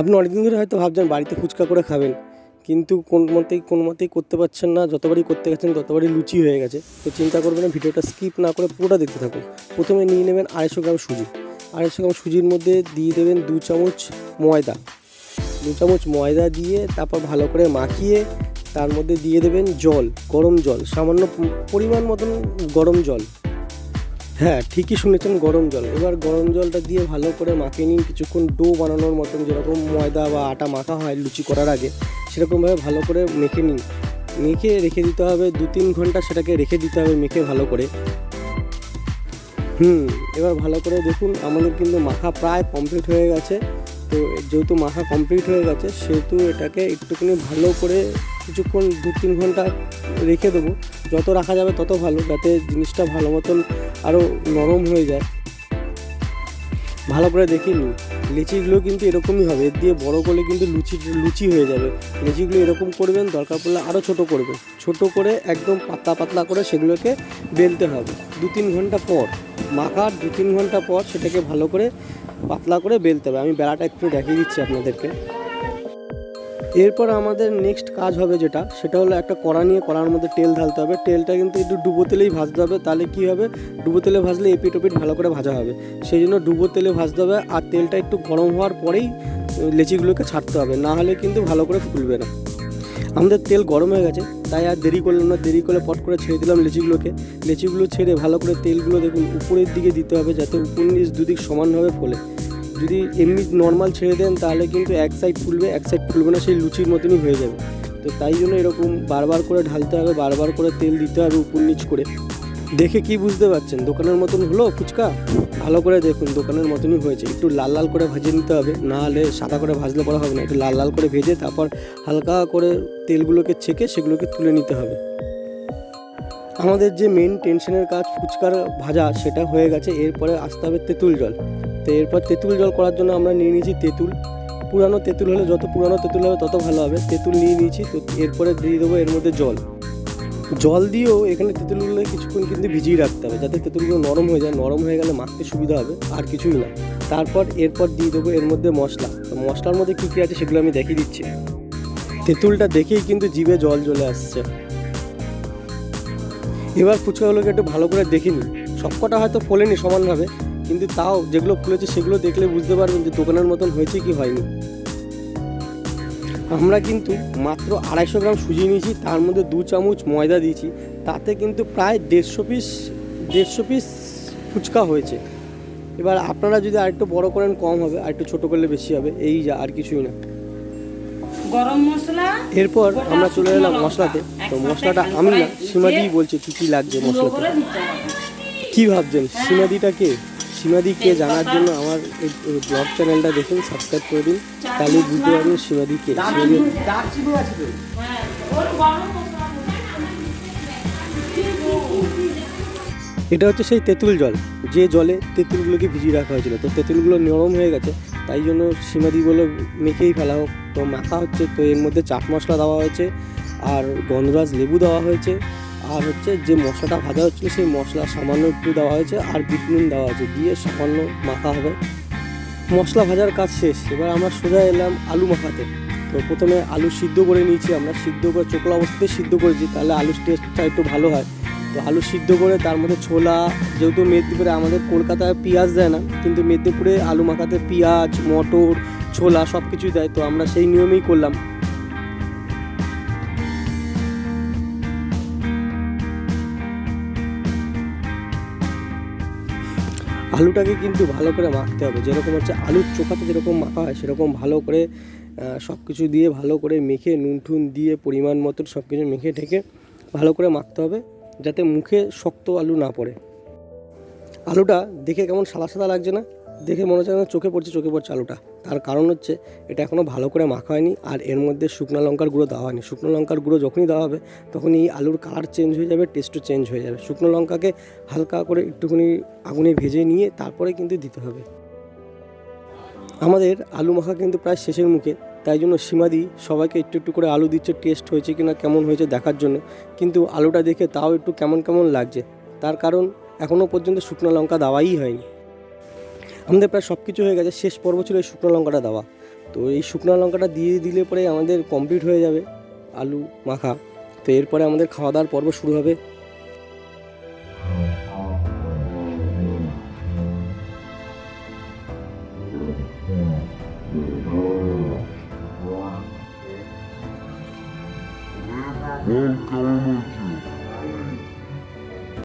আপনি অনেকদিন ধরে হয়তো ভাবছেন বাড়িতে ফুচকা করে খাবেন, কিন্তু কোন মতেই, কোনো মতেই করতে পারছেন না, যতবারই করতে গেছেন ততবারই লুচি হয়ে গেছে। তো চিন্তা করবেন না, ভিডিওটা স্কিপ না করে পুরোটা দেখতে থাকুন। প্রথমে নিয়ে নেবেন আড়াইশো গ্রাম সুজি। আড়াইশো গ্রাম সুজির মধ্যে দিয়ে দেবেন দু চামচ ময়দা। দু চামচ ময়দা দিয়ে তারপর ভালো করে মাখিয়ে তার মধ্যে দিয়ে দেবেন জল, গরম জল। সামান্য পরিমাণ মতন গরম জল। হ্যাঁ ঠিকই শুনেছেন, গরম জল। এবার গরম জলটা দিয়ে ভালো করে মাখিয়ে নিন, কিছুক্ষণ ডো বানানোর মতন যেরকম ময়দা বা আটা মাখা হয় লুচি করার আগে, সেরকমভাবে ভালো করে মেখে নিন। মেখে রেখে দিতে হবে দু তিন ঘণ্টা সেটাকে রেখে দিতে হবে মেখে ভালো করে। হুম, এবার ভালো করে দেখুন, আমাদের কিন্তু মাখা প্রায় কমপ্লিট হয়ে গেছে। তো যেহেতু মাখা কমপ্লিট হয়ে গেছে, সেহেতু এটাকে একটুখানি ভালো করে কিছুক্ষণ দু তিন ঘণ্টা রেখে দেবো। যত রাখা যাবে তত ভালো, যাতে জিনিসটা ভালো মতন আরও নরম হয়ে যায়। ভালো করে দেখে নিন লিচিগুলো কিন্তু এরকমই হবে। এর দিয়ে বড় করলে কিন্তু লুচি লুচি হয়ে যাবে। লিচিগুলো এরকম করবেন, দরকার পড়লে আরও ছোট করবেন। ছোট করে একদম পাতলা পাতলা করে সেগুলোকে বেলতে হবে। দু তিন ঘণ্টা পর, মাখার দু তিন ঘণ্টা পর সেটাকে ভালো করে পাতলা করে বেলতে হবে। আমি বেলাটা একটু দেখিয়ে দিচ্ছি আপনাদেরকে। এরপর আমাদের নেক্সট কাজ হবে যেটা, সেটা হলো একটা কড়া নিয়ে কড়ার মধ্যে তেল ঢালতে হবে। তেলটা কিন্তু একটু ডুবো তেলেই ভাজতে হবে, তাহলে কী হবে? ডুবো তেলে ভাজলে এপিট ওপিট ভালো করে ভাজা হবে। সেই জন্য ডুবো তেলে ভাজতে হবে আর তেলটা একটু গরম হওয়ার পরেই লেচিগুলোকে ছাড়তে হবে, না হলে কিন্তু ভালো করে ফুলবে না। আমাদের তেল গরম হয়ে গেছে, তাই আর দেরি করলাম না, দেরি করে পট করে ছেড়ে দিলাম লেচিগুলোকে। লেচিগুলো ছেড়ে ভালো করে তেলগুলো দেখুন, উপরের দিকে দিতে হবে যাতে উপর নিচ দুদিক সমানভাবে ফোলে। যদি এমনি নর্মাল ছেড়ে দেন, তাহলে কিন্তু এক সাইড ফুলবে, এক সাইড ফুলবে না, সেই লুচির মতনই হয়ে যাবে। তো তাই জন্য এরকম বারবার করে ঢালতে হবে, বারবার করে তেল দিতে হবে উপর নিচ করে। দেখে কি বুঝতে পারছেন? দোকানের মতন হলো ফুচকা? ভালো করে দেখুন, দোকানের মতনই হয়েছে। একটু লাল লাল করে ভেজে নিতে হবে, না হলে সাদা করে ভাজলে পরে হবে না। একটু লাল লাল করে ভেজে তারপর হালকা করে তেলগুলোকে ছেঁকে সেগুলোকে তুলে নিতে হবে। আমাদের যে মেন টেনশনের কাজ ফুচকার ভাজা, সেটা হয়ে গেছে। এরপরে আসতে হবে তেঁতুল জল। তো এরপর তেঁতুল জল করার জন্য আমরা নিয়ে নিয়েছি তেঁতুল। পুরানো তেঁতুল হলে যত পুরানো তেঁতুল হবে তত ভালো হবে। তেঁতুল নিয়ে নিয়েছি, তো এরপরে দিয়ে দেবো এর মধ্যে জল। জল দিয়েও এখানে তেঁতুলগুলো কিছুক্ষণ কিন্তু ভিজিয়ে রাখতে হবে যাতে তেঁতুলগুলো নরম হয়ে যায়। নরম হয়ে গেলে মাখতে সুবিধা হবে, আর কিছুই না। তারপর এরপর দিয়ে দেবো এর মধ্যে মশলা। তো মশলার মধ্যে কী কী আছে সেগুলো আমি দেখিয়ে দিচ্ছি। তেঁতুলটা দেখেই কিন্তু জিভে জল চলে আসছে। এবার ফুচকাগুলোকে একটু ভালো করে দেখে নিন সবকটা হয়তো ফোলেনি সমানভাবে। কিন্তু তাও যেগুলো খুলেছে সেগুলো দেখলে বুঝতে পারবেন যে দোকানের মতন হয়েছে কি হয়নি। আমরা কিন্তু মাত্র আড়াইশো গ্রাম সুজি নিয়েছি তার মধ্যে দু চামচ ময়দা দিয়েছি তাতে কিন্তু প্রায় দেড়শো পিস দেড়শো পিস ফুচকা হয়েছে। এবার আপনারা যদি আরেকটু বড় করেন কম হবে আর একটু ছোটো করলে বেশি হবে এই যা আর কিছুই না। গরম মশলা এরপর আমরা চলে এলাম মশলাতে। তো মশলাটা আমি না সীমাদিই বলছে কী কী মশলাতে? করে দিতে হবে। ভাবছেন? সীমাদিটা কে? সীমাদি কে জানার জন্য আমার এই ব্লগ চ্যানেলটা দেখুন সাবস্ক্রাইব করে দিন। তাহলে বুঝতে পারবেন সীমাদি কে এটা হচ্ছে সেই তেঁতুল জল। যে জলে তেঁতুলগুলোকে ভিজিয়ে রাখা হয়েছিল। তো তেঁতুলগুলো নরম হয়ে গেছে তাই জন্য সীমাদি বলে মেখেই ফেলা হোক। তো মাখা হচ্ছে তো এর মধ্যে চাট মশলা দেওয়া হয়েছে আর গন্ধরাজ লেবু দেওয়া হয়েছে। আর হচ্ছে যে মশলাটা ভাজা হচ্ছিল, সেই মশলা সামান্য একটু দেওয়া হয়েছে আর বিট নুন দেওয়া হয়েছে, দিয়ে সামান্য মাখা হবে। মশলা ভাজার কাজ শেষ। এবার আমরা সোজা এলাম আলু মাখাতে। তো প্রথমে আলু সিদ্ধ করে নিয়েছি, আমরা সিদ্ধ করে চোখলা অবস্থাতে সিদ্ধ করেছি, তাহলে আলুর টেস্টটা একটু ভালো হয়। তো আলু সিদ্ধ করে তার মধ্যে ছোলা, যেহেতু মেদিনীপুরে আমাদের কলকাতায় পেঁয়াজ দেয় না, কিন্তু মেদিনীপুরে আলু মাখাতে পেঁয়াজ, মটর, ছোলা সব কিছুই দেয়, তো আমরা সেই নিয়মেই করলাম। আলুটাকে কিন্তু ভালো করে মাখতে হবে। যেরকম হচ্ছে আলুর চোখাতে যেরকম মাখা হয়, সেরকম ভালো করে সব কিছু দিয়ে ভালো করে মেখে, নুন ঠুন দিয়ে পরিমাণ মতো সব কিছু মেখে ঢেকে ভালো করে মাখতে হবে, যাতে মুখে শক্ত আলু না পড়ে। আলুটা দেখে কেমন সাদা সাদা লাগছে না? দেখে মনে হচ্ছে চোখে পড়ছে চোখে পড়ছে আলুটা। তার কারণ হচ্ছে এটা এখনও ভালো করে মাখা হয়নি আর এর মধ্যে শুকনো লঙ্কার গুঁড়ো দেওয়া হয়নি। শুকনো লঙ্কার গুঁড়ো যখনই দেওয়া হবে তখন এই আলুর কালার চেঞ্জ হয়ে যাবে টেস্টও চেঞ্জ হয়ে যাবে। শুকনো লঙ্কাকে হালকা করে একটুখানি আগুনে ভেজে নিয়ে তারপরে কিন্তু দিতে হবে। আমাদের আলু মাখা কিন্তু প্রায় শেষের মুখে, তাই জন্য সীমাদি সবাইকে একটু একটু করে আলু দিচ্ছে টেস্ট হয়েছে কিনা, কেমন হয়েছে দেখার জন্য। কিন্তু আলুটা দেখে তাও একটু কেমন কেমন লাগছে। তার কারণ এখনও পর্যন্ত শুকনো লঙ্কা দেওয়াই হয়নি। আমাদের প্রায় সব কিছু হয়ে গেছে। শেষ পর্ব ছিল এই শুকনো লঙ্কাটা দেওয়া। তো এই শুকনো লঙ্কাটা দিয়ে দিলে পরে আমাদের কমপ্লিট হয়ে যাবে আলু, মাখা। তো এরপরে আমাদের খাওয়া দাওয়ার পর্ব শুরু হবে। হয়েছে